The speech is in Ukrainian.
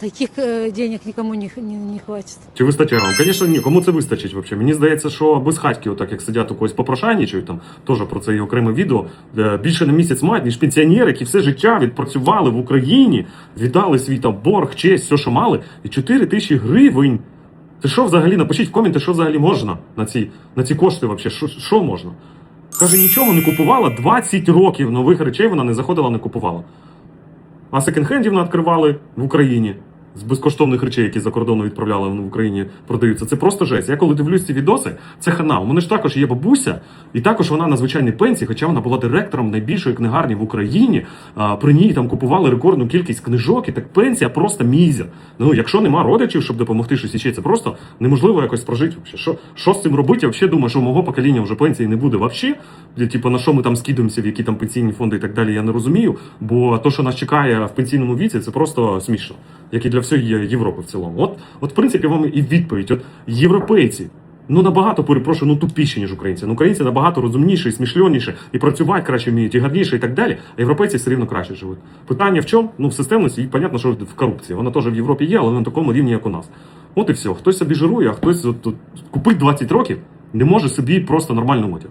таких э, денег никому не, не, не хватит. Чи вистачає вам? Звісно, ні. Кому це вистачить взагалі? Мені здається, що без хатьки, отак як сидять у когось попрошайнічують, там теж про це є окреме відео. е, Більше на місяць мають, ніж пенсіонери, які все життя відпрацювали в Україні, віддали свій там борг, честь, все, що мали, і 4 тисячі гривень. Це що взагалі? Напишіть в коменти, що взагалі можна на ці, на ці кошти взагалі? Що, що можна? Каже, нічого не купувала 20 років нових речей вона не заходила, не купувала. А секонд-хендів вона відкривали в Україні з безкоштовних речей, які за кордону відправляли в Україні, продаються. Це просто жесть. Я коли дивлюсь ці відоси, це хана. У мене ж також є бабуся, і також вона на звичайній пенсії, хоча вона була директором найбільшої книгарні в Україні. А, при ній там купували рекордну кількість книжок, і так пенсія просто мізер. Ну, якщо нема родичів, щоб допомогти щось іще, це просто неможливо якось прожити. Що, що з цим робити? Я взагалі думаю, що у мого покоління вже пенсії не буде взагалі. Типу, на що ми там скидуємося, в які там пенсійні фонди і так далі, я не розумію. Бо то, що нас чекає в пенсійному віці, це просто смішно, як і для всієї Європи в цілому. От, от в принципі, вам і відповідь. От європейці. Ну набагато перепрошую, ну тупіші, ніж українці. Ну, українці набагато розумніші, смішльоніші, і працювати краще вміють, і гарніше, і так далі. А європейці все рівно краще живуть. Питання в чому? Ну, в системності, і понятно, що в корупції. Вона теж в Європі є, але не на такому рівні, як у нас. От і все. Хтось собі жирує, а хтось от, от, купить 20 років, не може собі просто нормально одяг.